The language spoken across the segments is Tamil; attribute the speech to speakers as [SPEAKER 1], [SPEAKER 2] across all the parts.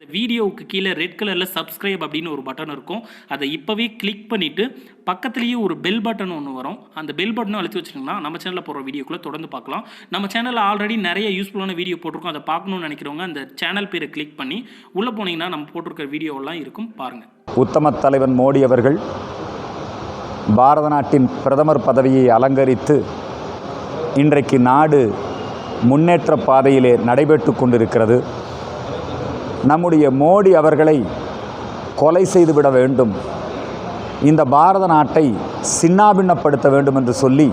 [SPEAKER 1] இந்த வீடியோவுக்கு கீழே ரெட் கலரில் சப்ஸ்கிரைப் அப்படின்னு ஒரு பட்டன் இருக்கும். அதை இப்போவே கிளிக் பண்ணிவிட்டு பக்கத்துலேயே ஒரு பெல் பட்டன் ஒன்று வரும். அந்த பெல் பட்டனும் அழுத்தி வச்சிட்டிங்கன்னா நம்ம சேனலில் போகிற வீடியோக்குள்ளே தொடர்ந்து பார்க்கலாம். நம்ம சேனலில் ஆல்ரெடி நிறைய யூஸ்ஃபுல்லான வீடியோ போட்டிருக்கோம். அதை பார்க்கணும்னு நினைக்கிறவங்க அந்த சேனல் பேரை கிளிக் பண்ணி உள்ளே போனீங்கன்னா நம்ம போட்டிருக்கிற வீடியோவெல்லாம் இருக்கும். பாருங்கள்
[SPEAKER 2] உத்தம தலைவன் மோடி அவர்கள் பாரத நாட்டின் பிரதமர் பதவியை அலங்கரித்து இன்றைக்கு நாடு முன்னேற்ற பாதையிலே நடைபெற்று கொண்டிருக்கிறது. நம்முடைய மோடி அவர்களை கொலை செய்துவிட வேண்டும். இந்த பாரத நாட்டை சின்னாபின்னப்படுத்த வேண்டும் என்று சொல்லி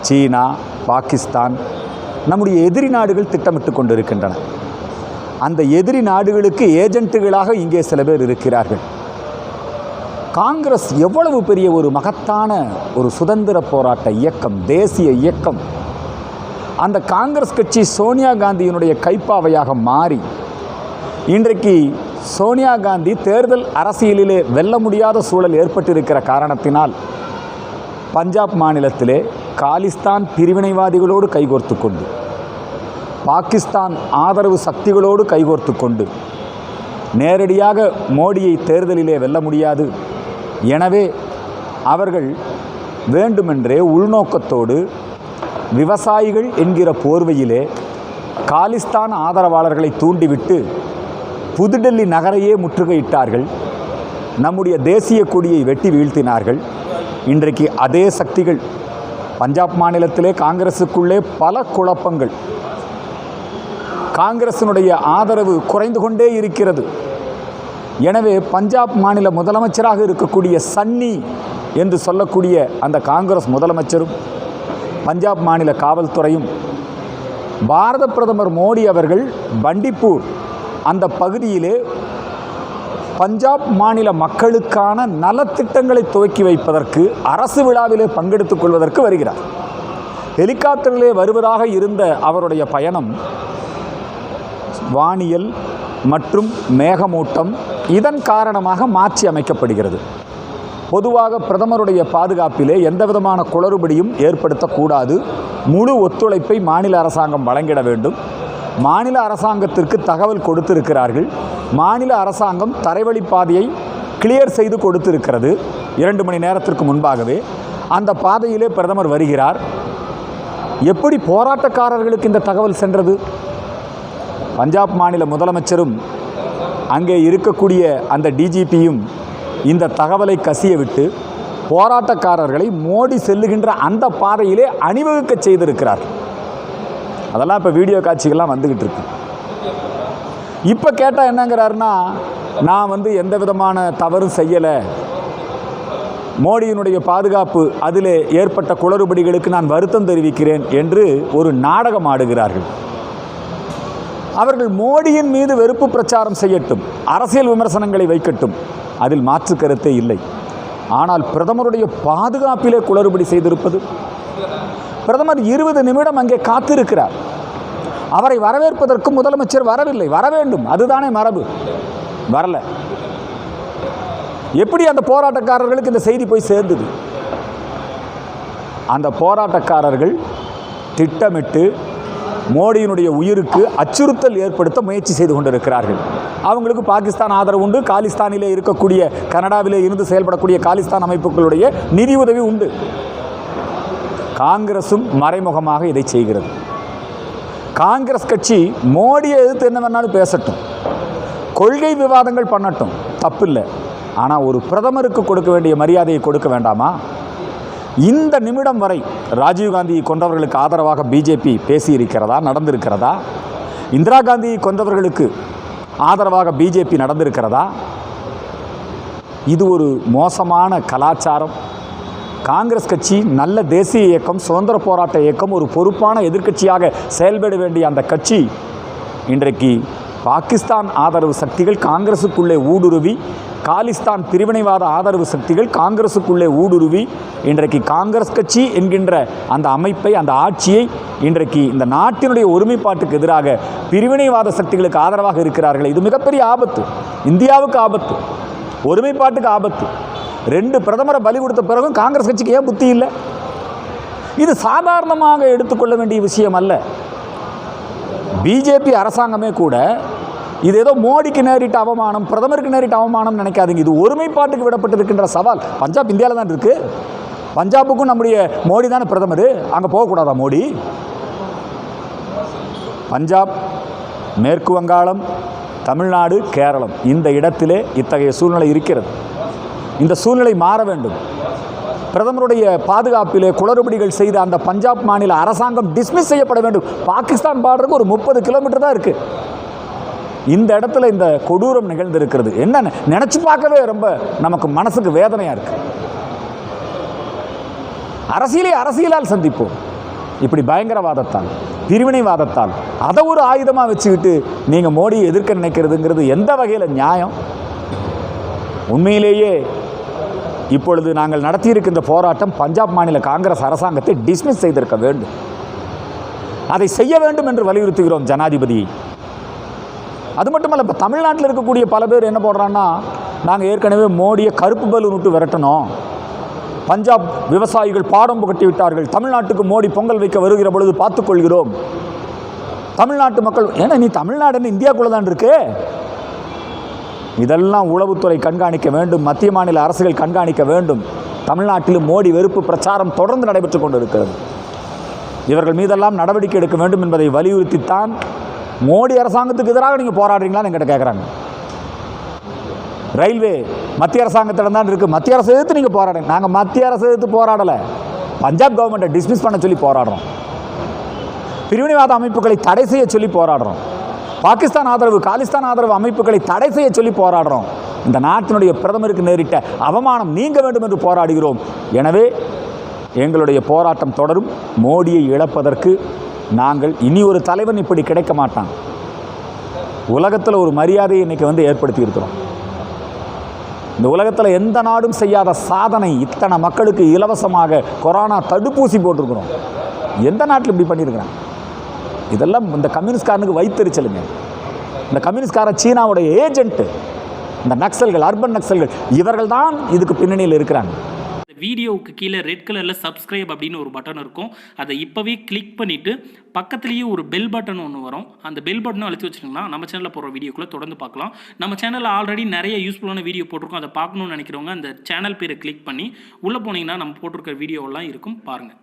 [SPEAKER 2] சீனா பாகிஸ்தான் நம்முடைய எதிரி நாடுகள் திட்டமிட்டு கொண்டிருக்கின்றன. அந்த எதிரி நாடுகளுக்கு ஏஜென்ட்டுகளாக இங்கே சில பேர் இருக்கிறார்கள். காங்கிரஸ் எவ்வளவு பெரிய ஒரு மகத்தான ஒரு சுதந்திர போராட்ட இயக்கம் தேசிய இயக்கம். அந்த காங்கிரஸ் கட்சி சோனியா காந்தியினுடைய கைப்பாவையாக மாறி இன்றைக்கு சோனியா காந்தி தேர்தல் அரசியலிலே வெல்ல முடியாத சூழல் ஏற்பட்டிருக்கிற காரணத்தினால் பஞ்சாப் மாநிலத்திலே காலிஸ்தான் பிரிவினைவாதிகளோடு கைகோர்த்து கொண்டு பாகிஸ்தான் ஆதரவு சக்திகளோடு கைகோர்த்து கொண்டு நேரடியாக மோடியை தேர்தலிலே வெல்ல முடியாது. எனவே அவர்கள் வேண்டுமென்றே உள்நோக்கத்தோடு விவசாயிகள் என்கிற போர்வையிலே காலிஸ்தான் ஆதரவாளர்களை தூண்டிவிட்டு புதுடெல்லி நகரையே முற்றுகையிட்டார்கள். நம்முடைய தேசிய கொடியை வெட்டி வீழ்த்தினார்கள். இன்றைக்கு அதே சக்திகள். பஞ்சாப் மாநிலத்திலே காங்கிரஸுக்குள்ளே பல குழப்பங்கள். காங்கிரசினுடைய ஆதரவு குறைந்து கொண்டே இருக்கிறது. எனவே பஞ்சாப் மாநில முதலமைச்சராக இருக்கக்கூடிய சன்னி என்று சொல்லக்கூடிய அந்த காங்கிரஸ் முதலமைச்சரும் பஞ்சாப் மாநில காவல்துறையும் பாரத பிரதமர் மோடி அவர்கள் பண்டிப்பூர் அந்த பகுதியிலே பஞ்சாப் மாநில மக்களுக்கான நலத்திட்டங்களை துவக்கி வைப்பதற்கு அரசு விழாவிலே பங்கெடுத்துக் கொள்வதற்கு வருகிறார். ஹெலிகாப்டரிலே வருவதாக இருந்த அவருடைய பயணம் வானியல் மற்றும் மேகமூட்டம் இதன் காரணமாக மாற்றி அமைக்கப்படுகிறது. பொதுவாக பிரதமருடைய பாதுகாப்பிலே எந்த விதமான குளறுபடியும் ஏற்படுத்தக்கூடாது. முழு ஒத்துழைப்பை மாநில அரசாங்கம் வழங்கிட வேண்டும். மாநில அரசாங்கத்திற்கு தகவல் கொடுத்திருக்கிறார்கள். மாநில அரசாங்கம் தரைவழி பாதையை கிளியர் செய்து கொடுத்திருக்கிறது. இரண்டு மணி நேரத்திற்கு முன்பாகவே. அந்த பாதையிலே பிரதமர் வருகிறார். எப்படி போராட்டக்காரர்களுக்கு இந்த தகவல் சென்றது? பஞ்சாப் மாநில முதலமைச்சரும் அங்கே இருக்கக்கூடிய அந்த டிஜிபியும் இந்த தகவலை கசிய விட்டு போராட்டக்காரர்களை மோடி செல்லுகின்ற அந்த பாதையிலே அணிவகுக்க செய்திருக்கிறார். அதெல்லாம் இப்போ வீடியோ காட்சிகள்லாம் வந்துக்கிட்டு இருக்கு. இப்போ கேட்டால் என்னங்கிறாருன்னா நான் வந்து எந்த விதமான தவறும் செய்யலை. மோடியினுடைய பாதுகாப்பு அதிலே ஏற்பட்ட குளறுபடிகளுக்கு நான் வருத்தம் தெரிவிக்கிறேன் என்று ஒரு நாடகம் ஆடுகிறார்கள். அவர்கள் மோடியின் மீது வெறுப்பு பிரச்சாரம் செய்யட்டும் அரசியல் விமர்சனங்களை வைக்கட்டும் அதில் மாற்று கருத்தே இல்லை. ஆனால் பிரதமருடைய பாதுகாப்பிலே குளறுபடி செய்திருப்பது பிரதமர் இருபது நிமிடம் அங்கே காத்திருக்கிறார். அவரை வரவேற்பதற்கு முதலமைச்சர் வரவில்லை. வர வேண்டும். அதுதானே மரபு. வரல. எப்படி அந்த போராட்டக்காரர்களுக்கு இந்த செய்தி போய் சேர்ந்தது? அந்த போராட்டக்காரர்கள் திட்டமிட்டு மோடியினுடைய உயிருக்கு அச்சுறுத்தல் ஏற்படுத்த முயற்சி செய்து கொண்டிருக்கிறார்கள். அவங்களுக்கு பாகிஸ்தான் ஆதரவு உண்டு. காலிஸ்தானிலே இருக்கக்கூடிய கனடாவிலே இருந்து செயல்படக்கூடிய காலிஸ்தான் அமைப்புகளுடைய நிதி உதவி உண்டு. காங்கிரஸும் மறைமுகமாக இதை செய்கிறது. காங்கிரஸ் கட்சி மோடியை எதிர்த்து என்ன வேணாலும் பேசட்டும். கொள்கை விவாதங்கள் பண்ணட்டும் தப்பில்லை. ஆனால் ஒரு பிரதமருக்கு கொடுக்க வேண்டிய மரியாதையை கொடுக்க வேண்டாமா? இந்த நிமிடம் வரை ராஜீவ்காந்தியை கொண்டவர்களுக்கு ஆதரவாக பிஜேபி பேசியிருக்கிறதா நடந்திருக்கிறதா? இந்திரா காந்தியை கொன்றவர்களுக்கு ஆதரவாக பிஜேபி நடந்திருக்கிறதா? இது ஒரு மோசமான கலாச்சாரம். காங்கிரஸ் கட்சி நல்ல தேசிய இயக்கம் சுதந்திர போராட்ட இயக்கம் ஒரு பொறுப்பான எதிர்க்கட்சியாக செயல்பட வேண்டிய அந்த கட்சி இன்றைக்கு பாகிஸ்தான் ஆதரவு சக்திகள் காங்கிரஸுக்குள்ளே ஊடுருவி காலிஸ்தான் பிரிவினைவாத ஆதரவு சக்திகள் காங்கிரஸுக்குள்ளே ஊடுருவி இன்றைக்கு காங்கிரஸ் கட்சி என்கின்ற அந்த அமைப்பை அந்த ஆட்சியை இன்றைக்கு இந்த நாட்டினுடைய ஒருமைப்பாட்டுக்கு எதிராக பிரிவினைவாத சக்திகளுக்கு ஆதரவாக இருக்கிறார்கள். இது மிகப்பெரிய ஆபத்து. இந்தியாவுக்கு ஆபத்து. ஒருமைப்பாட்டுக்கு ஆபத்து. ரெண்டு பிரதமரை பலி கொடுத்த பிறகும் காங்கிரஸ் கட்சிக்கு ஏன் புத்தி இல்லை? இது சாதாரணமாக எடுத்துக்கொள்ள வேண்டிய விஷயம் அல்ல. பிஜேபி அரசாங்கமே கூட இது ஏதோ மோடிக்கு நேரிட்ட அவமானம் பிரதமருக்கு நேரிட்ட அவமானம் நினைக்காதீங்க. இது ஒருமைப்பாட்டுக்கு விடப்பட்டிருக்கின்ற சவால். பஞ்சாப் இந்தியாவில் தான் இருக்குது பஞ்சாபுக்கும் நம்முடைய மோடி தானே பிரதமர்? அங்கே போகக்கூடாதா மோடி? பஞ்சாப் மேற்கு வங்காளம் தமிழ்நாடு கேரளம் இந்த இடத்திலே இத்தகைய சூழ்நிலை இருக்கிறது. இந்த சூழ்நிலை மாற வேண்டும். பிரதமருடைய பாதுகாப்பிலே குளறுபடிகள் செய்த அந்த பஞ்சாப் மாநில அரசாங்கம் டிஸ்மிஸ் செய்யப்பட வேண்டும். பாகிஸ்தான் பார்டருக்கு ஒரு முப்பது கிலோமீட்டர் தான் இருக்கு. இந்த இடத்துல இந்த கொடூரம் நிகழ்ந்திருக்கிறது. என்ன நினைச்சு பார்க்கவே ரொம்ப நமக்கு மனசுக்கு வேதனையா இருக்கு. அரசியலை அரசியலால் சந்திப்போம். இப்படி பயங்கரவாதத்தால் பிரிவினைவாதத்தால் அதை ஒரு ஆயுதமாக வச்சுக்கிட்டு நீங்கள் மோடியை எதிர்க்க நினைக்கிறதுங்கிறது எந்த வகையில் நியாயம்? உண்மையிலேயே இப்பொழுது நாங்கள் நடத்தியிருக்கின்ற போராட்டம் பஞ்சாப் மாநில காங்கிரஸ் அரசாங்கத்தை டிஸ்மிஸ் செய்திருக்க வேண்டும். அதை செய்ய வேண்டும் என்று வலியுறுத்துகிறோம் ஜனாதிபதியை அது மட்டுமல்ல இப்போ தமிழ்நாட்டில் இருக்கக்கூடிய பல பேர் என்ன போடுறான்னா நாங்கள் ஏற்கனவே மோடியை கருப்பு பலூன் விட்டு விரட்டணும். பஞ்சாப் விவசாயிகள் பாடம் புகட்டி விட்டார்கள். தமிழ்நாட்டுக்கு மோடி பொங்கல் வைக்க வருகிற பொழுது பார்த்துக்கொள்கிறோம் தமிழ்நாட்டு மக்கள் ஏன்னா நீ தமிழ்நாடுன்னு இந்தியாக்குள்ளே தான் இருக்கு. இதெல்லாம் உளவுத்துறை கண்காணிக்க வேண்டும் மத்திய மாநில அரசுகள் கண்காணிக்க வேண்டும். தமிழ்நாட்டிலும் மோடி வெறுப்பு பிரச்சாரம் தொடர்ந்து நடைபெற்று கொண்டிருக்கிறது. இவர்கள் மீதெல்லாம் நடவடிக்கை எடுக்க வேண்டும் என்பதை வலியுறுத்தித்தான் மோடி அரசாங்கத்துக்கு எதிராக நீங்கள் போராடுறீங்களான்னு என்கிட்ட கேட்குறாங்க ரயில்வே மத்திய அரசாங்கத்திடம் தான் இருக்குது மத்திய அரசு எதிர்த்து நீங்கள் போராடுங்க. நாங்கள் மத்திய அரசு எதிர்த்து போராடலை. பஞ்சாப் கவர்மெண்ட்டை டிஸ்மிஸ் பண்ண சொல்லி போராடுறோம். பிரிவினைவாத அமைப்புகளை தடை செய்ய சொல்லி போராடுறோம். பாகிஸ்தான் ஆதரவு காலிஸ்தான் ஆதரவு அமைப்புகளை தடை செய்ய சொல்லி போராடுறோம். இந்த நாட்டினுடைய பிரதமருக்கு நேரிட்ட அவமானம் நீங்க வேண்டும் என்று போராடுகிறோம். எனவே எங்களுடைய போராட்டம் தொடரும். மோடியை இழப்பதற்கு நாங்கள் இனி ஒரு தலைவன் இப்படி கிடைக்க மாட்டான். உலகத்தில் ஒரு மரியாதையை இன்னைக்கு வந்து ஏற்படுத்தி இருக்கிறோம். இந்த உலகத்தில் எந்த நாடும் செய்யாத சாதனை இத்தனை மக்களுக்கு இலவசமாக கொரோனா தடுப்பூசி போட்டிருக்கிறோம். எந்த நாட்டில் இப்படி பண்ணியிருக்கிறாங்க? இதெல்லாம் இந்த கம்யூனிஸ்ட்காரனுக்கு வைத்தறிச்சலுங்க இந்த கம்யூனிஸ்ட்கார சீனாவுடைய ஏஜென்ட்டு இந்த நக்சல்கள் அர்பன் நக்சல்கள் இவர்கள் தான் இதுக்கு பின்னணியில் இருக்கிறாங்க.
[SPEAKER 1] இந்த வீடியோவுக்கு கீழே ரெட் கலரில் சப்ஸ்கிரைப் அப்படின்னு ஒரு பட்டன் இருக்கும். அதை இப்போவே கிளிக் பண்ணிவிட்டு பக்கத்துலேயே ஒரு பெல் பட்டன் ஒன்று வரும். அந்த பெல் பட்டனும் அழுத்தி வச்சுருங்கன்னா நம்ம சேனலில் போகிற வீடியோக்குள்ளே தொடர்ந்து பார்க்கலாம். நம்ம சேனலில் ஆல்ரெடி நிறைய யூஸ்ஃபுல்லான வீடியோ போட்டிருக்கோம். அதை பார்க்கணும்னு நினைக்கிறவங்க அந்த சேனல் பேரை கிளிக் பண்ணி உள்ளே போனீங்கன்னா நம்ம போட்டிருக்கிற வீடியோவெல்லாம் இருக்கும். பாருங்கள்